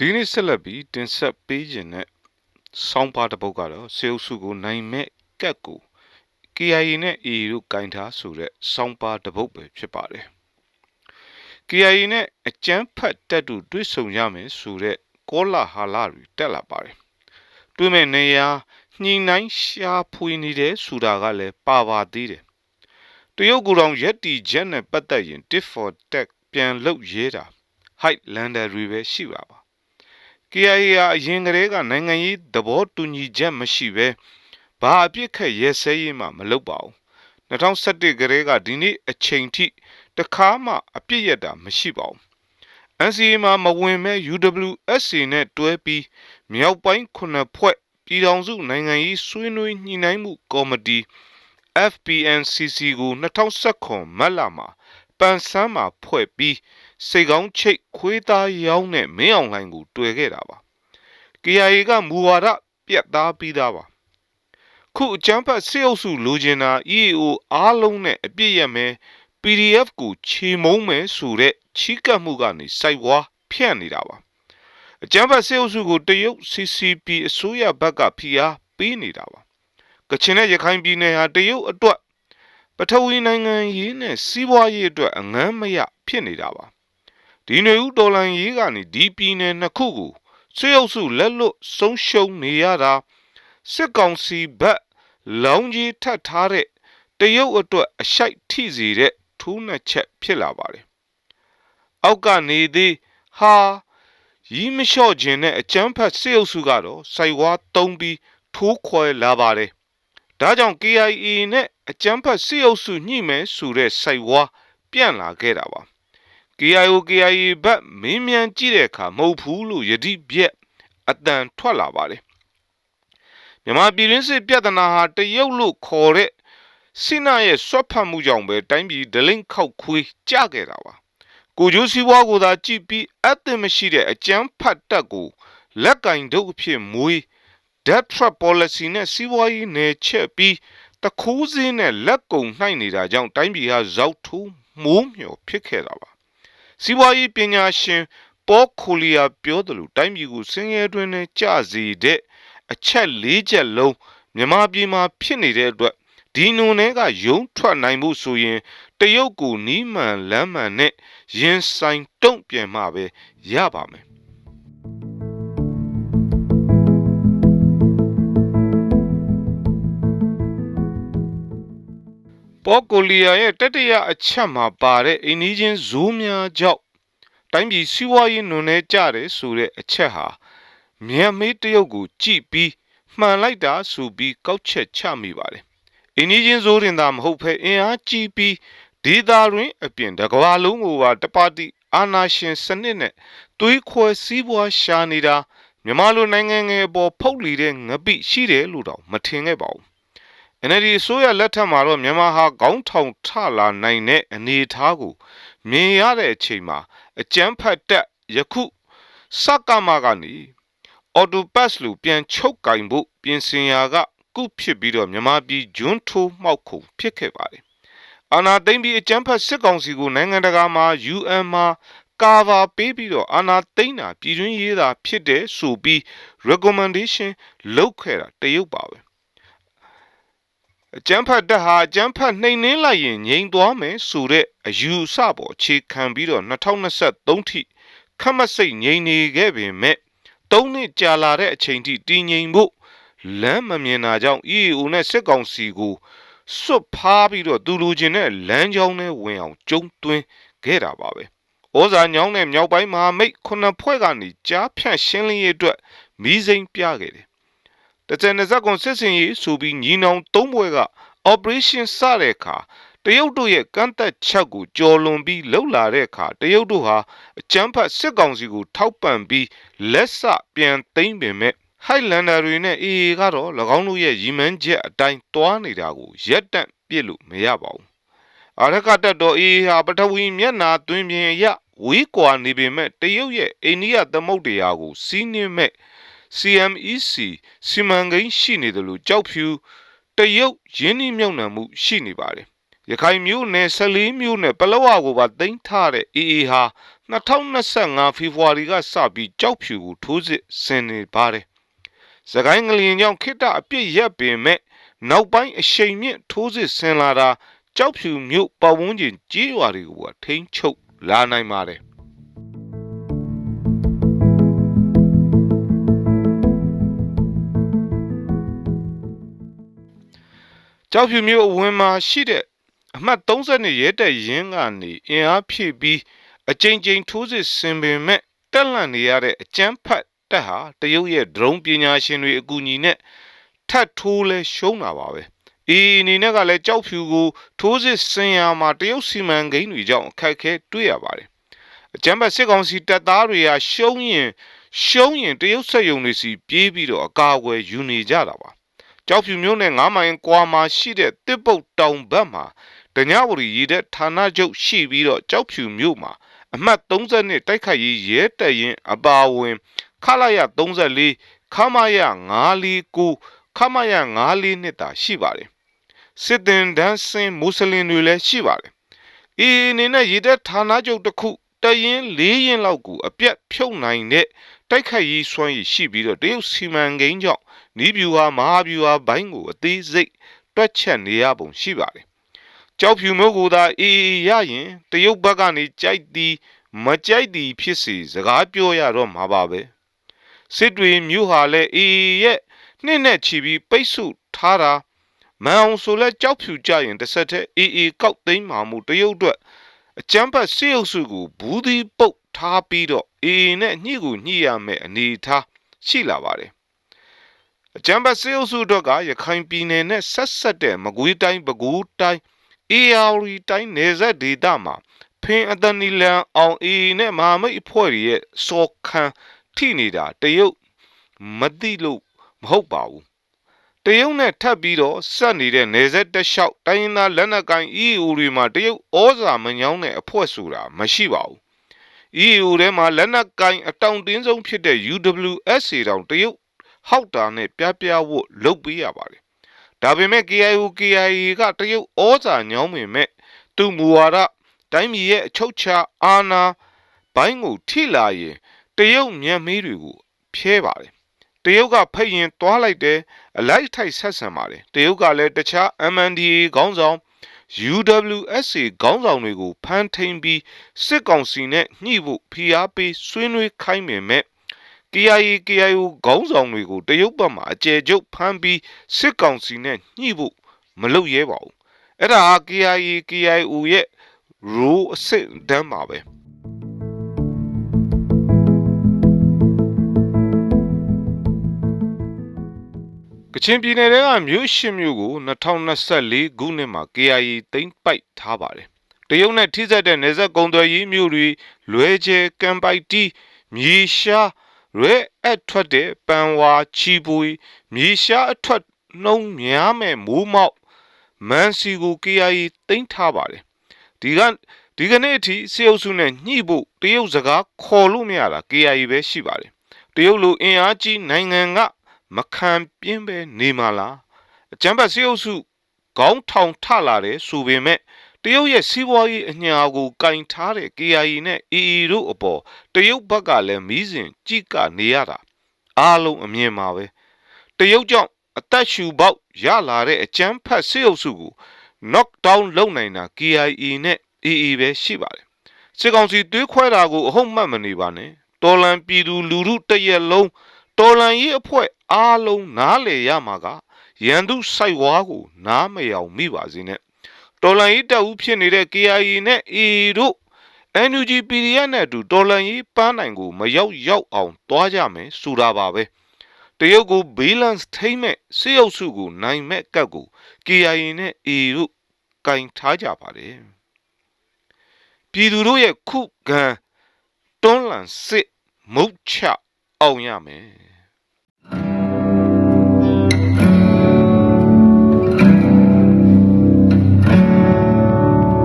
ဒီနေ့ဆက်လက်ပြီးတင်ဆက်ပေးခြင်းနဲ့ဆောင်းပါတစ်ပုဒ်ကတော့စေအုပ်စုကိုနိုင်မဲ့ကတ်ကို KIA နဲ့ AA တို့ကင်ထားဆိုတဲ့ဆောင်းပါတစ်ပုဒ်ပဲဖြစ်ပါတယ် KIA နဲ့အကျန်းဖတ်တက်တူတွေ့ဆုံရမယ်ဆိုတဲ့ကောလာဟာလာတွေတက်လာပါတယ်တွေ့မဲ့နေရာညှိနှိုင်းရှာဖွေနေတယ်ဆိုတာကလည်းပါပါသေးတယ်တရုတ်ကူတော်ရက်တီချက်နဲ့ပတ်သက်ရင် tit for tat ပြန်လုပ်ရဲတာ Highlander တွေပဲရှိပါပါ KIA ဟာအရင်ကတည်းကနိုင်ငံရေးသဘောတူညီချက်မရှိဘဲဘာအပြစ်ခတ်ရဲစဲရေးမှမလုပ်ပါဘူး2011ကတည်းကဒီနေ့အချိန်ထိတခါမှအပြစ်ရတာမရှိပါဘူး NCA မှာမဝင်မဲ့ UWSA နဲ့တွဲပြီးမြောက်ပိုင်းခုနှစ်ဖွဲ့ပြည်ထောင်စုနိုင်ငံရေးဆွေးနွေးညှိနှိုင်းမှုကော်မတီ FPNCC ကို2019မတ်လမှာ ပန်ဆန်းမှာဖွဲ့ပြီးစိတ်ကောင်းချိတ်ခွေးသားရောင်းတဲ့မင်းအောင်လှိုင်ကိုတွေ့ခဲ့တာပါ KIA ကမူဝါဒပြတ်သားပြီးသားပါခုအကြမ်းဖက်စစ်အုပ်စုလိုချင်တာ EAO အားလုံးနဲ့အပြစ်ရမယ် PDF ကိုချေမုံမယ်ဆိုတဲ့ချီးကပ်မှုကနေစိုက်ဝါဖြန့်နေတာပါအကြမ်းဖက်စစ်အုပ်စုကိုတရုတ် CCP အစိုးရဘက်ကဖိအားပေးနေတာပါကချင်နဲ့ရခိုင်ပြည်နယ်ဟာတရုတ်အတွက် ပထဝီနိုင်ငံရေးနဲ့စီးပွားရေးအတွက်အငမ်းမရဖြစ်နေတာပါဒီနေဦးတော်လန်ရေးကနေဒီပြည်နယ်နှစ်ခုကိုစစ်အုပ်စုလက်လွတ်ဆုံးရှုံးနေရတာစစ်ကောင်စီဘက်လောင်းကြီးထပ်ထားတဲ့တရုတ်အတွက်အရှိုက်ထိစေတဲ့ထူးနှက်ချက်ဖြစ်လာပါတယ်အောက်ကနေသေးဟာရီးမလျှော့ခြင်းနဲ့အကျန်းဖတ်စစ်အုပ်စုကတော့စိုက်ဝါတုံးပြီးထိုးခွဲလာပါတယ် ဒါကြောင့် KIA နဲ့အကျန်းဖတ်စစ်အုပ်စုညှိမယ်ဆိုတဲ့စိုက်ဝါပြန့်လာခဲ့တာပါ KIO KIA ဘက်မင်းမြန်ကြည့်တဲ့အခါမဟုတ်ဘူးလို့ယတိပြက်အတန်ထွက်လာပါတယ်မြန်မာပြည်ရင်းစစ်ပြဿနာဟာတရုတ်လို့ခေါ်တဲ့စိနာရဲ့ဆွတ်ဖတ်မှုကြောင့်ပဲတိုင်းပြည်ဒလိမ့်ခောက်ခွေးကြခဲ့တာပါကိုကျိုးစီးပွားကိုသာကြည့်ပြီးအသင့်မရှိတဲ့အကျန်းဖတ်တက်ကိုလက်ကင်ဒုတ်အဖြစ်မွေး debt trap policy နဲ့စီးပွားရေးနယ်ချက်ပြီးတခိုးစင်းနဲ့လက်ကုံနှိုက်နေတာကြောင့်တိုင်းပြည်ဟာဇောက်ထိုးမိုးမျှော်ဖြစ်ခဲ့တာပါစီးပွားရေးပညာရှင်ပေါခိုလီယာပြောတယ်လို့တိုင်းပြည်ကိုဆင်းရဲတွင်းနဲ့ကြစေတဲ့အချက်၄ချက်လုံးမြန်မာပြည်မှာဖြစ်နေတဲ့အတွက်ဒီနုံတွေကယုံထွက်နိုင်မှုဆိုရင်တရုတ်ကိုနီးမှန်လမ်းမှန်နဲ့ရင်ဆိုင်တုံ့ပြန်မှပဲရပါမယ် ပေါကိုလီယာရဲ့တတရအချက်မှာပါတဲ့အိန္ဒိချင်းဇိုးများကြောင့်တိုင်းပြည်စီးပွားရေးနုံနေကြတယ်ဆိုတဲ့အချက်ဟာမြန်မေးတရုတ်ကိုကြည့်ပြီးမှန်လိုက်တာဆိုပြီးကောက်ချက်ချမိပါတယ်အိန္ဒိချင်းဇိုးရင်သာမဟုတ်ဖဲအင်အားကြီးပြီးဒေတာတွင်အပြင်တကဘာလုံးကိုပါတပါတိအာနာရှင်စနစ်နဲ့သွေးခွဲစည်းပွားရှာနေတာမြန်မာလိုနိုင်ငံငယ်ပေါ်ဖုတ်လီတဲ့ငပိရှိတယ်လို့တော့မထင်ခဲ့ပါဘူး NLD အစိုးရလက်ထက်မှာတော့မြန်မာဟာခေါင်းထောင်ထလာနိုင်တဲ့အနေအထားကိုမြင်ရတဲ့အချိန်မှာအကြမ်းဖက်တက်ယခုစကမကနေအော်တိုပတ်စ်လိုပြန်ချုပ်ကင်ဖို့ပြင်ဆင်ရာကကုဖြစ်ပြီးတော့မြန်မာပြည်ဂျွန်းထိုးမှောက်ခုဖြစ်ခဲ့ပါတယ်။အာနာသိမ့်ပြီးအကြမ်းဖက်စစ်ကောင်စီကိုနိုင်ငံတကာမှာ UN မှာကာဗာပေးပြီးတော့အာနာသိမ့်တာပြည်တွင်းရေးတာဖြစ်တဲ့ဆိုပြီး recommendation လုပ်ခဲ့တာတရုတ်ပါပဲ အကျန်းဖတ်တက်ဟာအကျန်းဖတ်နှိမ်နှင်းလိုက်ရင်ငြိမ်သွားမယ်ဆိုတဲ့အယူအဆပေါ်အခြေခံပြီးတော့2023ထိခမစိတ်ငြိမ်နေခဲ့ပေမဲ့၃နှစ်ကြာလာတဲ့အချိန်ထိတည်ငြိမ်ဖို့လမ်းမမြင်တာကြောင့် EAO နဲ့စစ်ကောင်စီကိုစွတ်ဖားပြီးတော့သူလူချင်းနဲ့လမ်းကြောင်းနဲ့ဝင်အောင်ကျုံသွင်းခဲ့တာပါပဲ။ဩဇာညောင်းတဲ့မြောက်ပိုင်းမဟာမိတ်ခုနှစ်ဖွဲ့ကနေကြားဖြန့်ရှင်းလင်းရေးအတွက်မီးစိမ်းပြခဲ့တယ်။ တကြံနဇက်ကွန်စစ်စင်ရေးဆိုပြီးညီနောင်သုံးဘွဲက operation စတဲ့အခါတရုတ်တို့ရဲ့ကန့်သက်ချက်ကိုကြော်လွန်ပြီးလှုပ်လာတဲ့အခါတရုတ်တို့ဟာအကြမ်းဖက်စစ်ကောင်စီကိုထောက်ပံ့ပြီးလက်ဆပြန်သိမ်းပင်မဲ့ဟိုက်လန်ဒါတွေနဲ့ AA ကတော့၎င်းတို့ရဲ့ရီမန်းချက်အတိုင်းတွားနေတာကိုရက်တန့်ပြစ်လို့မရပါဘူး။အရကတက်တော် AA ဟာပထဝီမျက်နာသွင်းပြင်အရဝေးကွာနေပေမဲ့တရုတ်ရဲ့အိန္ဒိယသမုဒ္ဒရာကိုစီးနှင်းမဲ့ CMEC စီမံကိန်းရှိနေတယ်လို့ကြောက်ဖြူတရုတ်ရင်းနှီးမြှုပ်နှံမှုရှိနေပါတယ်။ရခိုင်မြို့နယ်14မြို့နယ်ပလောဝကိုပါတင်ထားတဲ့ AA ဟာ2025ဖေဖော်ဝါရီကစပြီးကြောက်ဖြူကိုထိုးစစ်ဆင်နေပါတယ်။စကိုင်းငလျင်ကြောင့်ခိတ္တအပြစ်ရက်ပင်မဲ့နောက်ပိုင်းအရှိန်မြင့်ထိုးစစ်ဆင်လာတာကြောက်ဖြူမြို့ပတ်ဝန်းကျင်ကြီးရွာတွေကိုပါထိန်းချုပ်လာနိုင်ပါတယ်။ ကြောက်ဖြူမျိုးအဝင်မှာရှိတဲ့အမှတ်32ရဲတပ်ရင်းကနေအင်အားဖြည့်ပြီးအကြိမ်ကြိမ်ထိုးစစ်ဆင်ပင်မဲ့တက်လန့်နေရတဲ့အကျန်းဖတ်တက်ဟာတရုတ်ရဲ့ဒရုန်းပညာရှင်တွေအကူအညီနဲ့ထတ်ထိုးလဲရှုံးတာပါပဲအေးအနေနဲ့ကလည်းကြောက်ဖြူကိုထိုးစစ်ဆင်ရမှာတရုတ်စီမံကိန်းတွေကြောင့်အခက်အခဲတွေ့ရပါတယ်အကျန်းဖတ်စစ်ကောင်စီတပ်သားတွေကရှုံးရင်ရှုံးရင်တရုတ်ဆက်ယုံတွေစီပြေးပြီးတော့အကာအကွယ်ယူနေကြတာပါ ကြောက်ဖြူမျိုးနဲ့9မိုင်ကွာမှာရှိတဲ့တစ်ပုတ်တောင်ဘက်မှာတညဝရီရည်တဲ့ဌာနချုပ်ရှိပြီးတော့ကြောက်ဖြူမျိုးမှာအမှတ်30နဲ့တိုက်ခိုက်ရေးရဲတပ်ရင်အပါဝင်ခလာရ34ခမရ949ခမရ94နှစ်တာရှိပါတယ်စစ်တင်ဒန်းစင်မွတ်စလင်တွေလည်းရှိပါတယ်အီအနေနဲ့ရည်တဲ့ဌာနချုပ်တစ်ခုတရင်၄ရင်လောက်ကိုအပြတ်ဖြုတ်နိုင်တဲ့ တိုက်ခိုက်ရေးစွမ်းရည်ရှိပြီးတော့တရုတ်စီမံကိန်းကြောင့်နီးဗျူဟာမဟာဗျူဟာဘိုင်းကိုအသေးစိတ်တွက်ချက်နေရပုံရှိပါတယ်။ကြောက်ဖြူမျိုးကိုသာအေးအေးရရင်တရုတ်ဘက်ကနေကြိုက်သည်မကြိုက်သည်ဖြစ်စီစကားပြောရတော့မှာပါပဲ။စစ်တွေမျိုးဟာလည်းအေးအေးရဲ့နှင်းနဲ့ချီပြီးပိတ်ဆို့ထားတာမန်အောင်ဆိုလဲကြောက်ဖြူကြရင်တစ်ဆက်တည်းအေးအေးကောက်သိမ်းမှမှုတရုတ်အတွက်အကျန်းဖတ်စေအုပ်စုကိုဘူးဒီပုတ်ထားပြီးတော့ အေးအေးနဲ့ညှိကိုညှိရမယ်အနေထားရှိလာပါတယ်အကြံပတ်စေအုပ်စုတို့ကရခိုင်ပြည်နယ်နဲ့ဆက်ဆက်တဲ့မကွေးတိုင်းပဲခူးတိုင်းအေယာရီတိုင်းနေဆက်ဒေသမှာဖင်အတနီလန်အောင်အေနဲ့မဟာမိတ်အဖွဲ့ရဲ့စော်ခန်းထိနေတာတရုတ်မသိလို့မဟုတ်ပါဘူးတရုတ်နဲ့ထပ်ပြီးတော့ဆက်နေတဲ့နေဆက်တလျှောက်တိုင်းရင်းသားလက်နက်ကိုင် EU တွေမှာတရုတ်ဩဇာမညောင်းတဲ့အဖွဲ့ဆိုတာမရှိပါဘူး EU ထဲမှာလက်နက်ကိုင်အတောင်တင်းဆုံးဖြစ်တဲ့ UWSA တောင်တရုတ်ဟောက်တာနဲ့ပြပြဝတ်လုတ်ပေးရပါတယ်။ဒါပေမဲ့ KIO KIA ကတရုတ်ဩဇာညောင်းပေမဲ့သူ့မူဝါဒတိုင်းပြည်ရဲ့အချုပ်ချာအာဏာဘိုင်းကိုထိလာရင်တရုတ်မြန်မေးတွေကိုဖျဲပါတယ်။တရုတ်ကဖိတ်ရင်သွားလိုက်တယ်အလိုက်ထိုက်ဆက်ဆံပါတယ်။တရုတ်ကလည်းတခြား MNDAA ခေါင်းဆောင် UWSA ခေါင်းဆောင်တွေကိုဖမ်းထိန်ပြီးစစ်ကောင်စီနဲ့ညှိဖို့ဖိအားပေးဆွေးနွေးခိုင်းပေမဲ့ KIA KIO ခေါင်းဆောင်တွေကိုတရုတ်ဘက်မှအကြဲကျုပ်ဖမ်းပြီးစစ်ကောင်စီနဲ့ညှိဖို့မလုပ်ရဲပါဘူးအဲ့ဒါဟာ KIA KIO ရဲ့ rule အစစ်တမ်းပါပဲ ချင်ပြည်နယ်ကမြို့ရှိမြို့ကို2024ခုနှစ်မှာ KIA သိမ်းပိုက်ထားပါတယ်တရုတ်နဲ့ထိစပ်တဲ့နေဆက်ကုံသွယ်ရေးမြို့တွေလွဲကျဲကံပိုက်တီမြေရှားရဲအထွက်တဲ့ပန်ဝါချီပွေမြေရှားအထွက်နှုံးများမဲ့မိုးမောက်မန်စီကို KIA သိမ်းထားပါတယ်ဒီကဒီကနေ့အထိစေအုပ်စုနဲ့ညှိဖို့တရုတ်စကားခေါ်လို့မရတာ KIA ပဲရှိပါတယ်တရုတ်လိုအင်အားကြီးနိုင်ငံက မခံပြင်းပဲနေမှာလားအကြံဖတ်စေအုပ်စုခေါင်းထောင်ထလာတယ်ဆိုပေမဲ့တရုတ်ရဲ့စီးပွားရေးအညာကိုကင်ထားတဲ့ KIA နဲ့ EE တို့အပေါ်တရုတ်ဘက်ကလည်းမီးစင်ကြည့်ကနေရတာအားလုံးအမြင်မှာပဲတရုတ်ကြောင့်အသက်ရှူပေါက်ရလာတဲ့အကျန်းဖတ်စေအုပ်စုကို knock down လုပ်နိုင်တာ KIA နဲ့ EE ပဲရှိပါတယ်စစ်ကောင်စီတွေးခွဲတာကိုအဟုတ်မှတ်မနေပါနဲ့တော်လန်ပြည်သူလူထုတရက်လုံး တော်လန်ရေးအဖွဲ့အားလုံးနားလေရမှာကရန်သူစိုက်ဝါးကိုနားမယောင်မိပါစေနဲ့တော်လန်ရေးတပ်ဦးဖြစ်နေတဲ့ KIA နဲ့ AA တို့ NUG PDF နဲ့အတူတော်လန်ရေးပန်းနိုင်ကိုမရောက်ရောက်အောင်သွားကြမယ်ဆိုတာပါပဲတရုတ်ကို balance ထိမ့်မဲ့စေအုပ်စုကိုနိုင်မဲ့ကတ်ကို KIA နဲ့ AA တို့ကင်ထားကြပါတယ်ပြည်သူတို့ရဲ့ခုခံတွန်းလှန်စစ်မုတ်ချအောင်ရမယ်